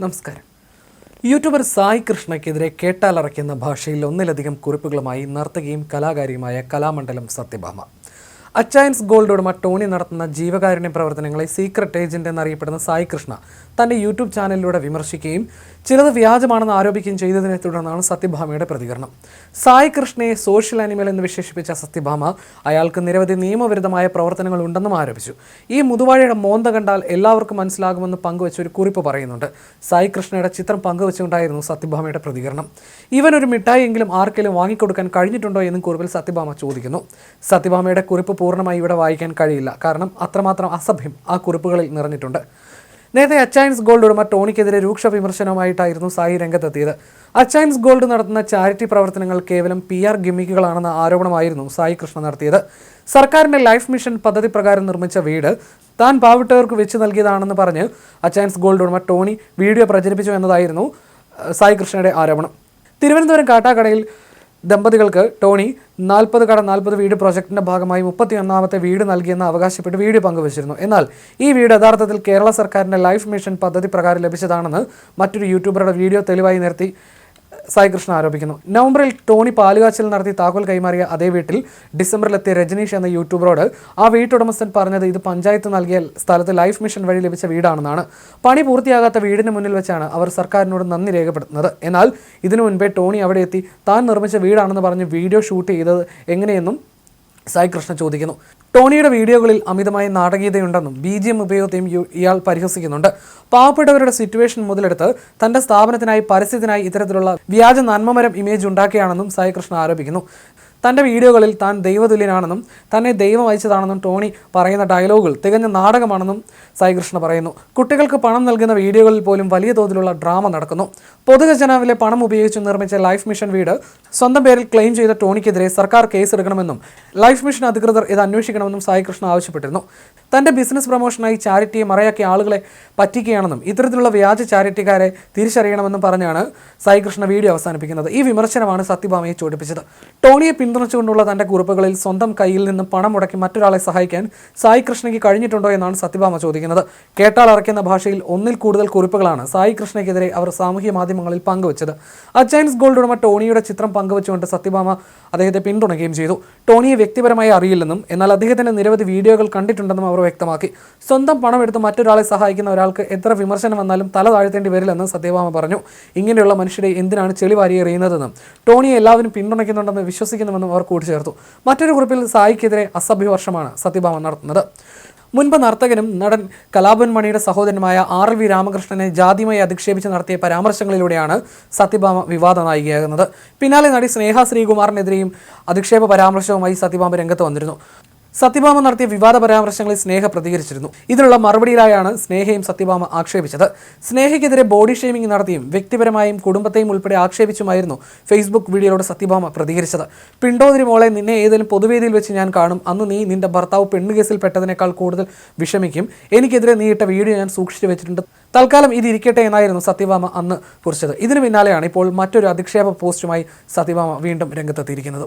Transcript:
നമസ്കാരം. യൂട്യൂബർ സായി കൃഷ്ണയ്ക്കെതിരെ കേട്ടാലറയ്ക്കുന്ന ഭാഷയിൽ ഒന്നിലധികം കുറിപ്പുകളുമായി നർത്തകിയും കലാകാരിയുമായ കലാമണ്ഡലം സത്യഭാമ. അച്ചായൻസ് ഗോൾഡ് ഉടമ ടോണി നടത്തുന്ന ജീവകാരുണ്യ പ്രവർത്തനങ്ങളെ സീക്രട്ട് ഏജന്റ് എന്നറിയപ്പെടുന്ന സായി കൃഷ്ണ തന്റെ യൂട്യൂബ് ചാനലിലൂടെ വിമർശിക്കുകയും ചിലത് വ്യാജമാണെന്ന് ആരോപിക്കുകയും ചെയ്തതിനെ തുടർന്നാണ് സത്യഭാമയുടെ പ്രതികരണം. സായി കൃഷ്ണയെ സോഷ്യൽ ആനിമൽ എന്ന് വിശേഷിപ്പിച്ച സത്യഭാമ അയാൾക്ക് നിരവധി നിയമവിരുദ്ധമായ പ്രവർത്തനങ്ങൾ ഉണ്ടെന്നും ആരോപിച്ചു. ഈ മുതുവാഴയുടെ മോന്ത കണ്ടാൽ എല്ലാവർക്കും മനസ്സിലാകുമെന്ന് പങ്കുവച്ച ഒരു കുറിപ്പ് പറയുന്നുണ്ട്. സായി കൃഷ്ണയുടെ ചിത്രം പങ്കുവച്ചുകൊണ്ടായിരുന്നു സത്യഭാമയുടെ പ്രതികരണം. ഇവൻ ഒരു മിഠായി എങ്കിലും ആർക്കെങ്കിലും വാങ്ങിക്കൊടുക്കാൻ കഴിഞ്ഞിട്ടുണ്ടോ എന്നും കുറിപ്പിൽ സത്യഭാമ ചോദിക്കുന്നു. സത്യഭാമയുടെ കുറിപ്പ് പൂർണമായി ഇവിടെ വായിക്കാൻ കഴിയില്ല. കാരണം അത്രമാത്രം അസഭ്യം ആ കുറിപ്പുകളിൽ നിറഞ്ഞിട്ടുണ്ട്. നേരത്തെ അച്ചൈൻസ് ഗോൾഡ് ഉടമ ടോണിക്കെതിരെ രൂക്ഷ വിമർശനവുമായിട്ടായിരുന്നു സായി രംഗത്തെത്തിയത്. അച്ചൈൻസ് ഗോൾഡ് നടത്തുന്ന ചാരിറ്റി പ്രവർത്തനങ്ങൾ കേവലം പി ആർ ഗിമ്മിക്കുകളാണെന്ന ആരോപണമായിരുന്നു സായി കൃഷ്ണ നടത്തിയത്. സർക്കാരിന്റെ ലൈഫ് മിഷൻ പദ്ധതി പ്രകാരം നിർമ്മിച്ച വീട് താൻ പാവപ്പെട്ടവർക്ക് വെച്ച് നൽകിയതാണെന്ന് പറഞ്ഞ് അച്ചൈൻസ് ഗോൾഡ് ഉടമ ടോണി വീഡിയോ പ്രചരിപ്പിച്ചു എന്നതായിരുന്നു സായി കൃഷ്ണയുടെ ആരോപണം. തിരുവനന്തപുരം കാട്ടാക്കടയിൽ ദമ്പതികൾക്ക് ടോണി നാൽപ്പത് കട നാൽപ്പത് വീട് പ്രോജക്ടിന്റെ ഭാഗമായി മുപ്പത്തി ഒന്നാമത്തെ വീട് നൽകിയെന്ന് അവകാശപ്പെട്ട് വീഡിയോ പങ്കുവച്ചിരുന്നു. എന്നാൽ ഈ വീട് യഥാർത്ഥത്തിൽ കേരള സർക്കാരിന്റെ ലൈഫ് മിഷൻ പദ്ധതി പ്രകാരം ലഭിച്ചതാണെന്ന് മറ്റൊരു യൂട്യൂബറുടെ വീഡിയോ തെളിവായി നിർത്തി. സായി കൃഷ്ണ ആരോപിക്കുന്നു. നവംബറിൽ ടോണി പാലുകാച്ചിൽ നടത്തി താക്കോൽ കൈമാറിയ അതേ വീട്ടിൽ ഡിസംബറിലെത്തിയ രജനീഷ് എന്ന യൂട്യൂബറോട് ആ വീട്ടുടമസ്ഥൻ പറഞ്ഞത് ഇത് പഞ്ചായത്ത് നൽകിയ സ്ഥലത്ത് ലൈഫ് മിഷൻ വഴി ലഭിച്ച വീടാണെന്നാണ്. പണി പൂർത്തിയാകാത്ത വീടിന് മുന്നിൽ വെച്ചാണ് അവർ സർക്കാരിനോട് നന്ദി രേഖപ്പെടുത്തുന്നത്. എന്നാൽ ഇതിനു മുൻപേ ടോണി അവിടെ എത്തി താൻ നിർമ്മിച്ച വീടാണെന്ന് പറഞ്ഞ് വീഡിയോ ഷൂട്ട് ചെയ്തത് എങ്ങനെയെന്നും സായി കൃഷ്ണ ചോദിക്കുന്നു. ടോണിയുടെ വീഡിയോകളിൽ അമിതമായ നാടകീയതയുണ്ടെന്നും ബി ജി എം ഉപയോഗത്തെയും ഇയാൾ പരിഹസിക്കുന്നുണ്ട്. പാവപ്പെട്ടവരുടെ സിറ്റുവേഷൻ മുതലെടുത്ത് തന്റെ സ്ഥാപനത്തിനായി പരസ്യത്തിനായി ഇത്തരത്തിലുള്ള വ്യാജ നന്മമരം ഇമേജ് ഉണ്ടാക്കിയാണെന്നും സായി കൃഷ്ണ ആരോപിക്കുന്നു. തന്റെ വീഡിയോകളിൽ താൻ ദൈവതുല്യനാണെന്നും തന്നെ ദൈവം അയച്ചതാണെന്നും ടോണി പറയുന്ന ഡയലോഗുകൾ തികഞ്ഞ നാടകമാണെന്നും സായികൃഷ്ണ പറയുന്നു. കുട്ടികൾക്ക് പണം നൽകുന്ന വീഡിയോകളിൽ പോലും വലിയ തോതിലുള്ള ഡ്രാമ നടക്കുന്നു. പൊതുഖജനാവിലെ പണം ഉപയോഗിച്ച് നിർമ്മിച്ച ലൈഫ് മിഷൻ വീട് സ്വന്തം പേരിൽ ക്ലെയിം ചെയ്ത ടോണിക്കെതിരെ സർക്കാർ കേസെടുക്കണമെന്നും ലൈഫ് മിഷൻ അധികൃതർ ഇത് അന്വേഷിക്കണമെന്നും സായികൃഷ്ണ ആവശ്യപ്പെട്ടിരുന്നു. തന്റെ ബിസിനസ് പ്രൊമോഷനായി ചാരിറ്റിയെ മറയാക്കിയ ആളുകളെ പറ്റിക്കുകയാണെന്നും ഇത്തരത്തിലുള്ള വ്യാജ ചാരിറ്റിക്കാരെ തിരിച്ചറിയണമെന്നും പറഞ്ഞാണ് സായികൃഷ്ണ വീഡിയോ അവസാനിപ്പിക്കുന്നത്. ഈ വിമർശനമാണ് സത്യഭാമയെ ചോടിപ്പിച്ചത്. ടോണിയെ പിന്തുണച്ചുകൊണ്ടുള്ള തന്റെ കുറിപ്പുകളിൽ സ്വന്തം കയ്യിൽ നിന്ന് പണം മുടക്കി മറ്റൊരാളെ സഹായിക്കാൻ സായി കൃഷ്ണയ്ക്ക് കഴിഞ്ഞിട്ടുണ്ടോ എന്നാണ് സത്യഭാമ ചോദിക്കുന്നത്. കേട്ടാൽ അറയ്ക്കുന്ന ഭാഷയിൽ ഒന്നിൽ കൂടുതൽ കുറിപ്പുകളാണ് സായി കൃഷ്ണയ്ക്കെതിരെ അവർ സാമൂഹ്യ മാധ്യമങ്ങളിൽ പങ്കുവച്ചത്. അച്ചൈൻസ് ഗോൾഡ് ഉടമ ടോണിയുടെ ചിത്രം പങ്കുവച്ചുകൊണ്ട് സത്യഭാമ അദ്ദേഹത്തെ പിന്തുണയ്ക്കുകയും ചെയ്തു. ടോണിയെ വ്യക്തിപരമായി അറിയില്ലെന്നും എന്നാൽ അദ്ദേഹത്തിന്റെ നിരവധി വീഡിയോകൾ കണ്ടിട്ടുണ്ടെന്നും അവർ വ്യക്തമാക്കി. സ്വന്തം പണം എടുത്ത് മറ്റൊരാളെ സഹായിക്കുന്ന ഒരാൾക്ക് എത്ര വിമർശനം വന്നാലും തല താഴ്ത്തേണ്ടി വരില്ലെന്ന് സത്യഭാമ പറഞ്ഞു. ഇങ്ങനെയുള്ള മനുഷ്യരെ എന്തിനാണ് ചെളി വാരിയെറിയുന്നതെന്നും ടോണിയെ എല്ലാവരും പിന്തുണയ്ക്കുന്നുണ്ടെന്ന് വിശ്വസിക്കുന്നുവെന്നും അവർ കൂട്ടിച്ചേർത്തു. മറ്റൊരു കുറിപ്പിൽ സായിക്കെതിരെ അസഭ്യവർഷമാണ് സത്യഭാമ നടത്തുന്നത്. മുൻപ് നർത്തകനും നടൻ കലാഭൻ മണിയുടെ സഹോദരനുമായ ആർ വി രാമകൃഷ്ണനെ ജാതിയുമായി അധിക്ഷേപിച്ച് നടത്തിയ പരാമർശങ്ങളിലൂടെയാണ് സത്യഭാമ വിവാദ നായികയാകുന്നത്. പിന്നാലെ നടി സ്നേഹ ശ്രീകുമാറിനെതിരെയും അധിക്ഷേപ പരാമർശവുമായി സത്യഭാമ രംഗത്ത് വന്നിരുന്നു. സത്യഭാമ നടത്തിയ വിവാദ പരാമർശങ്ങളിൽ സ്നേഹ പ്രതികരിച്ചിരുന്നു. ഇതിനുള്ള മറുപടിയിലായാണ് സ്നേഹയും സത്യഭാമ ആക്ഷേപിച്ചത്. സ്നേഹയ്ക്കെതിരെ ബോഡി ഷെയ്മിംഗ് നടത്തിയും വ്യക്തിപരമായും കുടുംബത്തെയും ഉൾപ്പെടെ ആക്ഷേപിച്ചുമായിരുന്നു ഫേസ്ബുക്ക് വീഡിയോയോട് സത്യഭാമ പ്രതികരിച്ചത്. പിണ്ടോതിരി മോളെ നിന്നെ ഏതെങ്കിലും പൊതുവേദിയിൽ വെച്ച് ഞാൻ കാണും. അന്ന് നീ നിന്റെ ഭർത്താവ് പെണ്ണുകേസിൽ പെട്ടതിനേക്കാൾ കൂടുതൽ വിഷമിക്കും. എനിക്കെതിരെ നീ ഇട്ട വീഡിയോ ഞാൻ സൂക്ഷിച്ചു വെച്ചിട്ടുണ്ട്. തൽക്കാലം ഇത് ഇരിക്കട്ടെ എന്നായിരുന്നു സത്യഭാമ അന്ന് കുറിച്ചത്. ഇതിനു പിന്നാലെയാണ് ഇപ്പോൾ മറ്റൊരു അധിക്ഷേപ പോസ്റ്റുമായി സത്യഭാമ വീണ്ടും രംഗത്തെത്തിയിരിക്കുന്നത്.